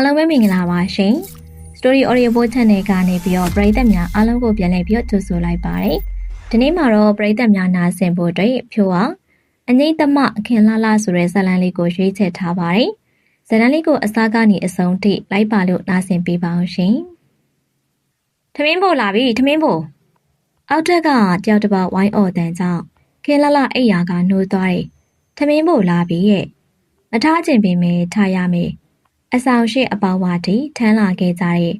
အားလုံးပဲမင်္ဂလာပါရှင် Story Audio Book Channel ကနေပြီးတော့ပရိသတ်များအားလုံးကိုပြန်လည်ပြီးတော့ကြိုဆိုလိုက်ပါတယ်ဒီနေ့မှာတော့ပရိသတ်များနားဆင်ဖို့အတွက်ဖြိုးအောင်အငိမ့်သမခင်လာလာဆိုတဲ့ဇာတ်လမ်းလေးကိုရွေးချယ်ထားပါတယ်ဇာတ်လမ်းလေးကိုအစားကနေအဆုံးထိလိုက်ပါလို့နားဆင်ပေးပါအောင်ရှင်ထမင်းပို့လာပြီထမင်းပို့အောက်ထက်ကတယောက်တစ်ပါးဝိုင်းအော်တန်ကြောင့်ခင်လာလာအိယာကနှိုးသွားတယ်ထမင်းပို့လာပြီရဲ့မထားခြင်းပင်ပဲထားရမယ် အဆောင်ရှိအပေါဝါတီထမ်းလာခဲ့ကြတဲ့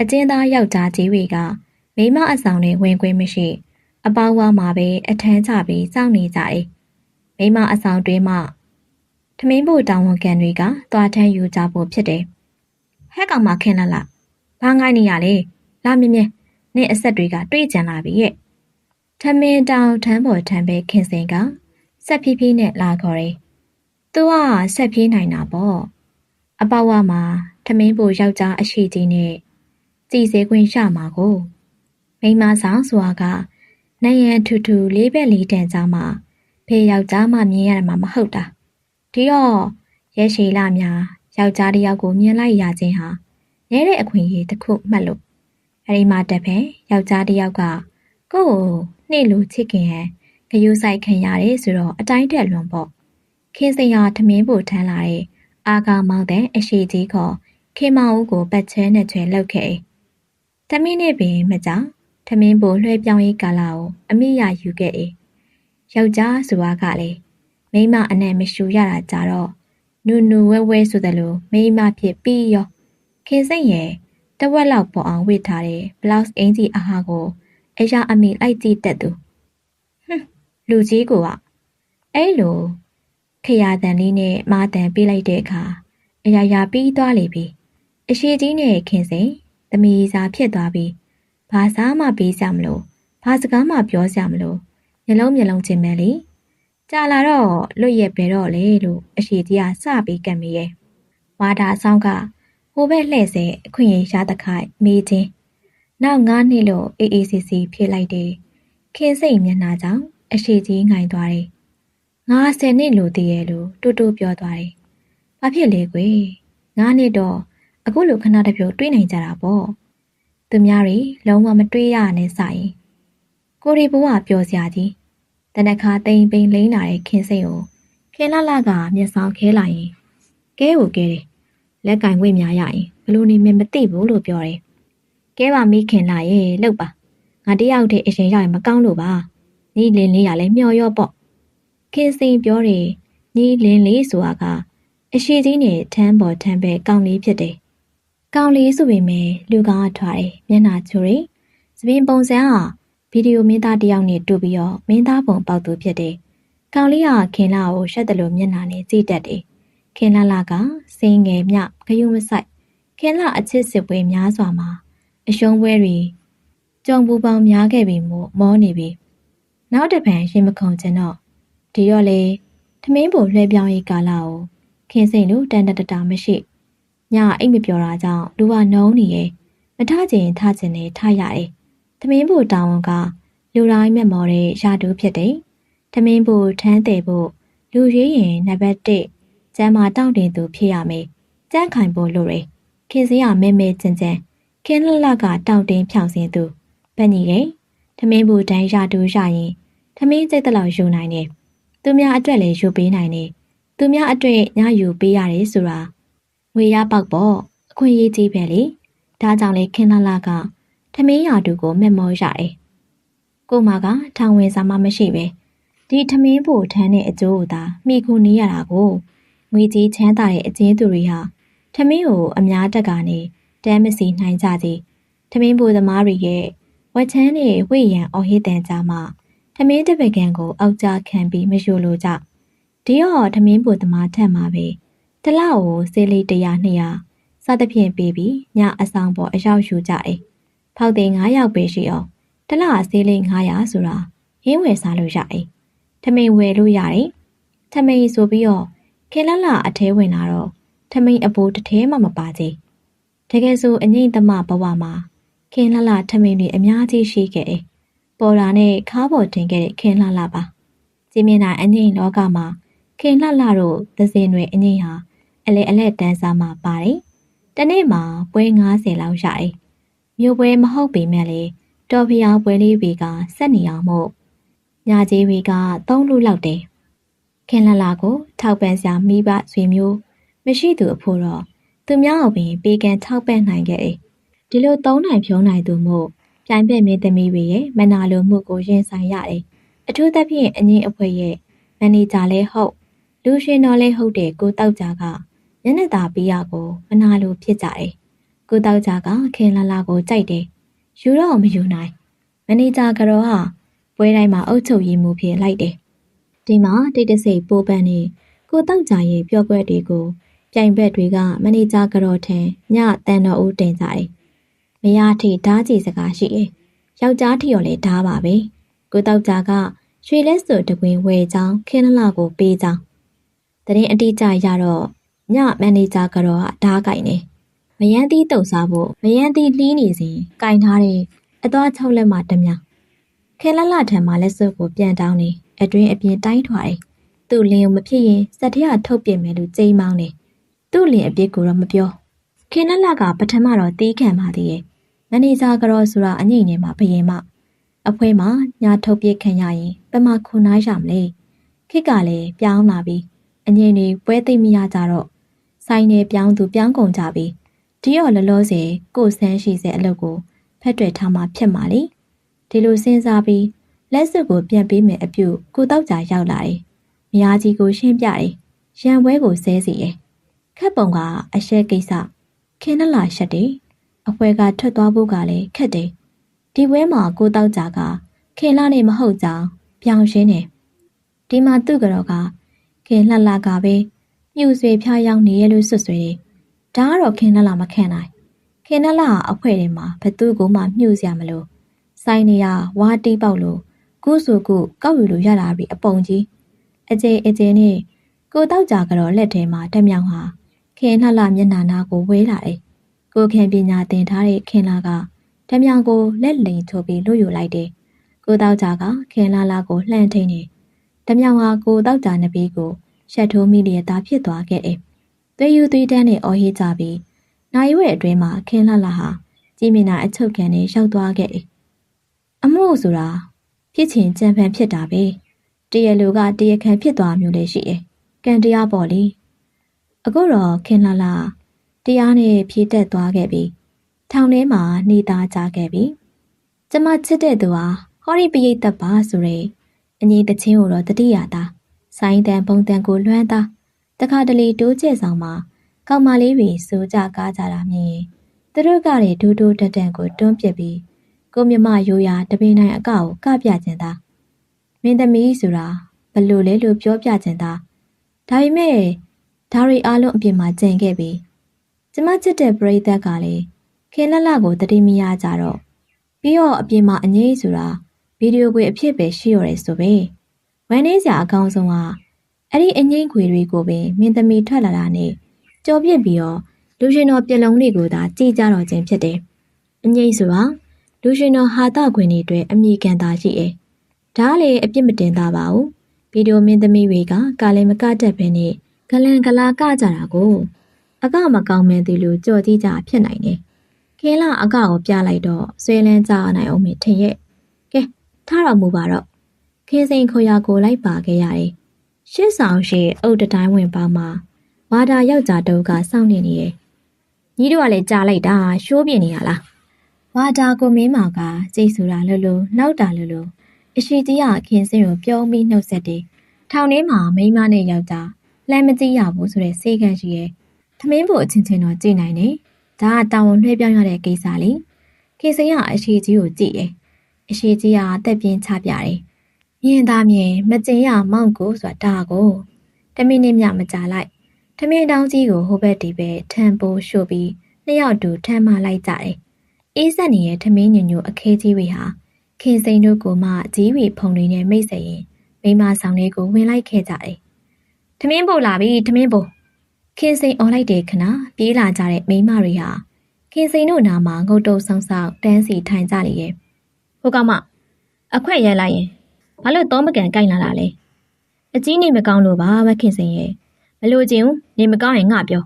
အကျဉ်းသားယောက်ျားကြီးတွေကမိမအဆောင်နဲ့ဝင်ခွင့်မရှိ အပေါဝါမှာပဲအထမ်းချပြီးစောင့်နေကြတယ်။မိမအဆောင်တွင်းမှာထမင်းဖို့တောင်းဝန်ခံတွေကသွားထမ်းယူကြဖို့ဖြစ်တယ်။ဟဲ့ကောင်မခင်းလာလား။ဘာငိုင်းနေရလဲ။လာမြင်မြင်နင့်အဆက်တွေကတွေးကြံလာပြီရဲ့။ထမင်းတောင်ထမ်းပေါ်ထမ်းပဲခင်စင်ကဆက်ဖြည်းဖြည်းနဲ့လာခေါ်တယ်။သူကဆက်ပြေးနိုင်တာပေါ့။ အပဝမှာထမင်းပိုယောက်ျားအရှိကြီးနဲ့ကြည်စဲခွင့်ရမှာကိုမိမဆောင်စွာကနိုင်ရန်ထူထူလေးဘက်လေးတန်ကြားမှာဖေယောက်ျားမှမြင်ရမှာမဟုတ်တာဒီတော့ရဲရှိလာများယောက်ျားတစ်ယောက်ကိုမြင်လိုက်ရခြင်းဟာနဲတဲ့အခွင့်အရေးတစ်ခုမှတ်လို့အဲဒီမှာတက်ဖဲယောက်ျားတစ်ယောက်ကကိုယ့်ကိုနှိမ့်လို့ချစ်ခင်ဟန်ဂယုဆိုင်ခံရတယ်ဆိုတော့အတိုင်းတက်လွန်ပေါ့ခင်းစရာထမင်းပို့ထမ်းလာတဲ့ အာကာမောင်းတဲ့အရှိကြီးခေါ်ခေမောင်ဦးကိုပတ်ချဲနဲ့ချွဲလောက်ခဲ့။တမင်းနဲ့ပင်မကြောင်ထမင်းပိုလွှဲပြောင်းရေးကာလာကိုအမိရယူခဲ့၏။ယောက်ျားဆိုတာကလေမိမအနဲ့မရှူရတာကြတော့နူနူဝဲဝဲဆိုတယ်လို့မိမဖြစ်ပြီးရောခင်စိတ်ရဲ့တဝက်လောက်ပေါ်အောင်ဝစ်ထားတဲ့ဘလောက်စ်အင်ဂျီအဟာကိုအရာအမိလိုက်ကြည့်တတ်သူဟွန်းလူကြီးကအဲ့လို ခရတန်လေးနဲ့မာတန်ပေးလိုက်တဲ့အခါအရာရာပြီးသွားလေပြီအရှိကြီးနဲ့ခင်စိန်သမီးစာဖြစ်သွားပြီဘာစားမှပေးကြမလို့ဘာစကားမှပြောကြမလို့မျက်လုံးမျက်လုံးချင်းပဲလေကြာလာတော့လွတ်ရက်ပဲတော့လေလို့အရှိကြီးကစပြီးကံမိရဲ့ဝါတာအဆောင်ကဟိုဘက်လှည့်စေအခွင့်အရေးရတခိုက်မေးချင်းနောက်၅နှစ်လို့အေးအေးစီစီဖြေလိုက်တယ်ခင်စိန်မျက်နှာကြောင့်အရှိကြီးငိုင်သွားတယ် ငါဆယ်နှစ်လိုတည်ရဲ့လို့တူတူပြောသွားတယ်။ဘာဖြစ်လဲကွယ်။ငါနှစ်တော့အခုလိုခဏတပြုတ်တွေးနိုင်ကြတာပေါ့။သူများတွေလုံးဝမတွေးရနဲ့ဆိုင်။ကိုရီဘဝပျော်စရာကြီး။တနခါတိမ်ပိန်လိမ့်လာတဲ့ခင်းစိတ်ကိုခင်လာလာကမျက်စောင်းခဲလာရင်ကဲကိုကဲတယ်။လက်ကင်ဝိတ်များရရင်ဘလို့နေမမသိဘူးလို့ပြောတယ်။ကဲပါမိခင်လာရဲ့လှုပ်ပါ။ငါတယောက်တည်းအရင်ရရင်မကောင်းလို့ပါ။နီးလင်းလေးရလဲမျော်ရော့ပေါ့ ခင်စိန်ပြောတယ်ညီလင်းလေးဆိုတာကအရှိကြီးနဲ့ထမ်းပေါ်ထမ်းပဲကောင်းလေးဖြစ်တယ်။ကောင်းလေးဆိုပေမဲ့လူကောင်းအထွားတယ်မျက်နှာချိုးတယ်။စပင်ပုံစံကဗီဒီယိုမင်းသားတယောက်နဲ့တူပြီးတော့မင်းသားပုံပေါက်သူဖြစ်တယ်။ကောင်းလေးကခင်လာကိုရှက်တယ်လို့မျက်နှာနဲ့ကြည့်တတ်တယ်။ခင်လာလာကစိန်ငယ်မြဂယုမဆိုင်ခင်လာအချစ်စစ်ပွဲများစွာမှာအရှုံးပွဲတွေကြုံပူပေါင်းများခဲ့ပြီမို့မောနေပြီ။နောက်တစ်ပံရင်မခုန်ချင်တော့ ဒီတော့လေထမင်းပုံလွှဲပြောင်းရေးကာလကိုခင်စိန်တို့တန်တတတာမရှိညအိတ်မပြောတာကြောင့်လူကနှုံးနေရဲ့မထချင်ထချင်နေထရတယ်ထမင်းပုံတောင်းဝန်ကလူတိုင်းမျက်မော်တဲ့ရာတူဖြစ်တယ်ထမင်းပုံထမ်းတယ်ဖို့လူရွေးရင်နံပါတ်1ကျမ်းမာတောင့်တင်သူဖြစ်ရမယ်ကြမ်းခိုင်ဖို့လိုတယ်ခင်စရမဲမဲကျင်ကျင်ခင်းလလကတောင့်တင်ဖြောင်စင်သူဗက်ညီတယ်ထမင်းပုံတန်းရာတူရရင်ထမင်းစိတ်တလောက်ယူနိုင်တယ် သူများအတွက်လည်းယူပေးနိုင်တယ်။သူများအတွက်ညယူပေးရတယ်ဆိုတာငွေရပေါက်ပေါ့အခွင့်အရေးကြီးပဲလေ။ဒါကြောင့်လေခင်းလာလာကထမင်းရာတူကိုမက်မောရတယ်။ကိုမကထောင်ဝင်စားမှမရှိပဲဒီထမင်းဖို့ထမ်းတဲ့အကျိုးကိုသာမိခုနေရတာကိုငွေကြီးချမ်းသာတဲ့အကျဉ်းသူတွေဟာထမင်းကိုအများတက်ကနေတမ်းမစီနိုင်ကြသေးထမင်းဖို့သမားတွေရဲ့ဝက်ချမ်းတွေဝိရံအော်ဟစ်တန်ကြမှာထ မင်းတပကံကိုအောက်ကျခံပြီးမယိုလိုကြဒီတော့ထမင်းပူသမားထက်မှာပဲတလောက်ကိုစေးလေး100 200စသဖြင့်ပေးပြီးညအဆောင်ပေါ်အရောက်ယူကြတယ်ဖောက်တဲ့9ယောက်ပဲရှိအောင်တလောက်စေးလေး900ဆိုတာရင်းဝယ်စားလို့ရတယ်ထမင်းဝယ်လို့ရတယ်ထမင်းဆိုပြီးတော့ခေလလအထဲဝင်လာတော့ထမင်းအပိုးတစ်ထဲမှမပါသေးတကယ်ဆိုအငိမ့်သမဘဝမှာခင်လလထမင်းတွေအများကြီးရှိခဲ့တယ် ပေါ်တာနဲ့ခါးပေါ်တင်ခဲ့တဲ့ခင်လှလှပါကြည်မြင်တာအငိမ့်လောကမှာခင်လှလှတို့သစင်တွေအငိမ့်ဟာအလဲအလဲတန်းစားမှာပါတယ်တနေ့မှာပွဲ90လောက်ရတယ်မြို့ပွဲမဟုတ်ပေမဲ့လေတော်ဖျားပွဲလေးတွေကဆက်နေအောင်မို့ညာကြီးတွေကသုံးလူလောက်တယ်ခင်လာလာကိုထောက်ပံ့စရာမိဘဆွေမျိုးမရှိသူအဖို့တော့သူများအပင်ပေးကန်ထောက်ပံ့နိုင်ခဲ့တယ်ဒီလိုသုံးနိုင်ဖြုံးနိုင်သူမို့ ပြိုင်ပဲ့မင်းသမီးတွေရဲ့မနာလိုမှုကိုရင်ဆိုင်ရတယ်အထူးသဖြင့်အငင်းအဖွဲရဲ့မန်နေဂျာလည်းဟုတ်လူရှင်တော်လည်းဟုတ်တဲ့ကိုတောက်ကြကညနေသားပေးရကိုမနာလိုဖြစ်ကြတယ်ကိုတောက်ကြကခင်လာလာကိုကြိုက်တယ်ယူတော့မယူနိုင်မန်နေဂျာကတော့ဟာပွဲတိုင်းမှာအုပ်ချုပ်ရေးမှုဖြစ်လိုက်တယ်ဒီမှာတိတ်တဆိတ်ပိုးပန်းနေကိုတောက်ကြရဲ့ပြောပွဲတွေကိုပြိုင်ဘက်တွေကမန်နေဂျာကတော့ထင်ညတန်တော်ဦးတင်ကြတယ် မရထိဓားကြီးစကားရှိတယ်ယောက်ျားထီရော်လည်းဓားပါပဲကိုတောက်ကြကရွှေလက်စွပ်တကွင်ဝယ်ချောင်းခင်းလလကိုပေးချောင်းတရင်အတိအကျရတော့ညမန်နေဂျာကတော့ဓားကိုင်နေမယန်းသီးတုပ်စားဖို့မယန်းသီးလှီးနေစဉ်ကင်ထားတဲ့အသွား၆လက်မှတမျောခဲလလထံမှာလက်စွပ်ကိုပြန်တောင်းနေအတွင်းအပြင်တိုင်းထွာတယ်သူ့လင်းကိုမဖြစ်ရင်စက်ထရထုတ်ပြင်မယ်လို့ကြိမ်းမောင်းနေသူ့လင်းအပြစ်ကိုတော့မပြောခင်းလလကပထမတော့တီးခံပါသေးရဲ့မ န်နေဂျာကတော့ဆိုတာအငိမ့်နေမှာဘယင်မအဖွဲမှာညာထုတ်ပြခံရရင်ပမခုနားရမလဲခစ်ကလည်းပြောင်းလာပြီးအငိမ့်တွေပွဲသိမ့်မရကြတော့ဆိုင်နေပြောင်းသူပြောင်းကုန်ကြပြီးဒီရော်လလောဆယ်ကိုဆန်းရှိစေအလုပ်ကိုဖက်တွယ်ထားမှဖြစ်မှာလေဒီလိုစဉ်းစားပြီးလက်စွပ်ကိုပြန်ပေးမယ်အပြုကိုတောက်ကြရောက်လာတယ်မယားကြီးကိုရှင်းပြတယ်ရံပွဲကိုဆဲစီတယ်ခက်ပုံကအရှက်ကိစ္စခင်းနလာရှက်တယ် အဖွဲကထွက်သွားဖို့ကလည်းခက်တယ်ဒီပွဲမှာကိုတောက်ကြကခင်လာနေမဟုတ်ကြောင်းပြောင်းရှင်းတယ်ဒီမှာသူ့ကတော့ကခင်လှလှကပဲမြူဆွေဖျားရောက်နေရလို့ဆွဆွေတယ်ဒါကတော့ခင်လှလှမခံနိုင်ခင်လှလှအဖွဲထဲမှာဘသူ့ကိုမှမြူစရာမလိုဆိုင်နေရဝါတီးပေါက်လို့ကုစုကုကောက်ယူလို့ရလာပြီအပုံကြီးအကျေအကျေနဲ့ကိုတောက်ကြကတော့လက်ထဲမှာတက်မြောင်ဟာခင်လှလှမျက်နှာနာကိုဝဲလာတယ် ကိုခင်ပညာသင်ထားတဲ့ခင်လာကဓမြောင်ကိုလက်လိန်ထိုးပြီးလွတ်ယူလိုက်တယ်။ကိုတောက်ကြကခင်လာလာကိုလှမ်းထိန်နေ။ဓမြောင်ဟာကိုတောက်ကြနဘေးကိုရှက်ထိုးမိလျက်သားဖြစ်သွားခဲ့တယ်။သွေးယူသွေးတန်းနဲ့အော်ဟစ်ကြပြီးနိုင်ဝဲအတွင်းမှာခင်လာလာဟာကြည်မြင်တာအချုပ်ခံနဲ့ရောက်သွားခဲ့တယ်။အမှုဆိုတာဖြစ်ချင်ကြံဖန်ဖြစ်တာပဲ။တရလူကတရခံဖြစ်သွားမျိုးလည်းရှိတယ်။ကံတရားပေါ့လေ။အခုတော့ခင်လာလာ တရားနဲ့ဖြည့်တက်သွားခဲ့ပြီထောင်ထဲမှာနေသားကြခဲ့ပြီကျမချစ်တဲ့သူဟာဟောရီပရိသတ်ပါဆိုရဲအညီတချင်းကိုတော့တတိယသားဆိုင်းတန်ပုံတန်ကိုလွှမ်းသားတခါတလေတိုးကျက်ဆောင်မှာကောက်မလေးတွေစိုးကြကားကြတာမြင်ရင်သူတို့ကလည်းဒူးဒူးတက်တက်ကိုတွန်းပစ်ပြီးကိုမြမရိုးရာတပင်းနိုင်အကောက်ကိုကပြကျင်သားမင်းသမီးဆိုတာဘလို့လဲလို့ပြောပြကျင်သားဒါပေမဲ့ဒါရီအားလုံးအပြင်မှာကြံခဲ့ပြီး ကျမချစ်တဲ့ပရိသတ်ကလည်းခင်လလကိုတတိမရကြတော့ပြီးတော့အပြင်မှာအငိမ့်ဆိုတာဗီဒီယိုခွေအဖြစ်ပဲရှိရတယ်ဆိုပဲဝမ်းနေစရာအကောင်းဆုံးကအဲ့ဒီအငိမ့်ခွေတွေကိုပင်မင်းသမီးထွက်လာတာနဲ့ကြော်ပြစ်ပြီးတော့လူရှင်တော်ပြလုံးတွေကိုသာကြည်ကြတော့ခြင်းဖြစ်တယ်အငိမ့်ဆိုတာလူရှင်တော်ဟာတာခွင်တွေအတွက်အမိကန်သာရှိတယ်ဒါလည်းအပြစ်မတင်သားပါဘူးဗီဒီယိုမင်းသမီးတွေကကာလည်းမကတတ်ပဲနဲ့ဂလန်ဂလာကကြတာကို အကမကောင်းမဲသူလူကြော်ကြည့်ကြဖြစ်နိုင်တယ်။ခဲလာအကကိုပြလိုက်တော့ဆွဲလန်းကြနိုင်အောင်မထင်ရဲ့။ကဲထားတော်မူပါတော့။ခဲစိန်ခေါ်ရကိုလိုက်ပါခဲ့ရတယ်။ရှစ်ဆောင်ရှိအုတ်တတိုင်းဝင်ပေါင်းမှာဝါတာယောက်ျားတုပ်ကစောင့်နေနေတယ်။ညီတို့ကလည်းကြားလိုက်တာရှိုးပြနေရလား။ဝါတာကိုမင်းမာကကြိတ်ဆိုတာလို့လို့နောက်တာလို့လို့အရှိကြီးကခင်စင်ကိုပြုံးပြီးနှုတ်ဆက်တယ်။ထောင်ထဲမှာမိန်းမနဲ့ယောက်ျားလှမ်းမကြည့်ရဘူးဆိုတဲ့စေကန့်ရှိရဲ့။ သမင်းဖို့အချင်းချင်းတော့ကြည်နိုင်တယ်။ဒါကတာဝန်လွှဲပြောင်းရတဲ့ကိစ္စလေ။ခေစိန်ကအရှိကြီးကိုကြည့်တယ်။အရှိကြီးကတက်ပြင်းချပြတယ်။မြင်သားမြင်မကျင်ရမောင့်ကိုဆိုတာကိုတမိနစ်မြမကြလိုက်။သမင်းတောင်းကြီးကိုဟိုဘက်ဒီဘက်ထန်ပိုးရှို့ပြီးနှစ်ယောက်တူထမ်းမလိုက်ကြတယ်။အေးဆက်နေတဲ့သမင်းညညိုအခဲကြီးတွေဟာခင်စိန်တို့ကိုမှကြီးဝီဖုံတွေနဲ့မိတ်ဆက်ရင်မိမဆောင်လေးကိုဝင်လိုက်ခဲ့ကြတယ်။သမင်းပို့လာပြီသမင်းပို့ ခင်စိန်អော်လိုက်တဲ့ခဏပြေးလာကြတဲ့မိန်းမတွေဟာခင်စိန်တို့နာမှာငုတ်တုံဆောင်ဆောင်တန်းစီထိုင်ကြလေရဲ့ဟိုကောင်မအခွက်ရဲလိုက်ရင်ဘာလို့တော့မကန်ကြိုက်လာတာလဲအကြီးနေမကောင်းလို့ပါမခင်စိန်ရဲ့မလို့ချင်းနေမကောင်းရင်ငါပြော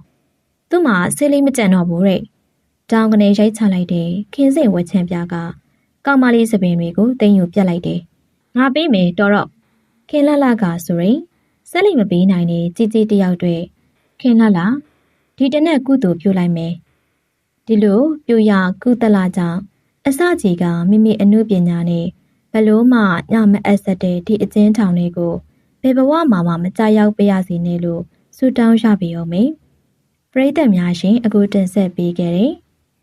သူ့မှာဆေးလေးမကြံတော့ဘူးတဲ့တောင်ကနေရိုက်ချလိုက်တယ်ခင်းစင်ဝက်ချန်ပြားကကောင်မလေးစပင်တွေကိုတင်ယူပြတ်လိုက်တယ်ငါပေးမယ်တော်တော့ခင်လှလှကဆိုရင်ဆက်လိမပေးနိုင်နေជីជីတယောက်တွေ ခင်လှလှဒီတနက်ကုသိုလ်ပြုလိုက်မယ်ဒီလိုပြူရကုသလကြောင့်အစကြီးကမိမိအမှုပညာနဲ့ဘလို့မှညမအပ်ဆက်တဲ့ဒီအကျဉ်းထောင်တွေကိုဘယ်ဘဝမှာမှမကြရောက်ပြရစီနဲ့လို့ဆုတောင်းရပြီအောင်မေပရိသတ်များရှင်အခုတင်ဆက်ပေးခဲ့တယ်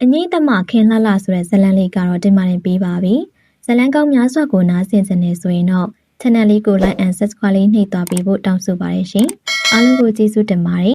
အငိမ့်သမခင်လှလှဆိုတဲ့ဇာတ်လမ်းလေးကတော့ဒီမှာနေပြီးပါပြီဇာတ်လမ်းကောင်းများစွာကိုနားဆင်နေဆိုရင်တော့ channel လေးကို like and subscribe လေးနှိပ်သွားပေးဖို့တောင်းဆိုပါတယ်ရှင်အားလုံးကိုကျေးဇူးတင်ပါတယ်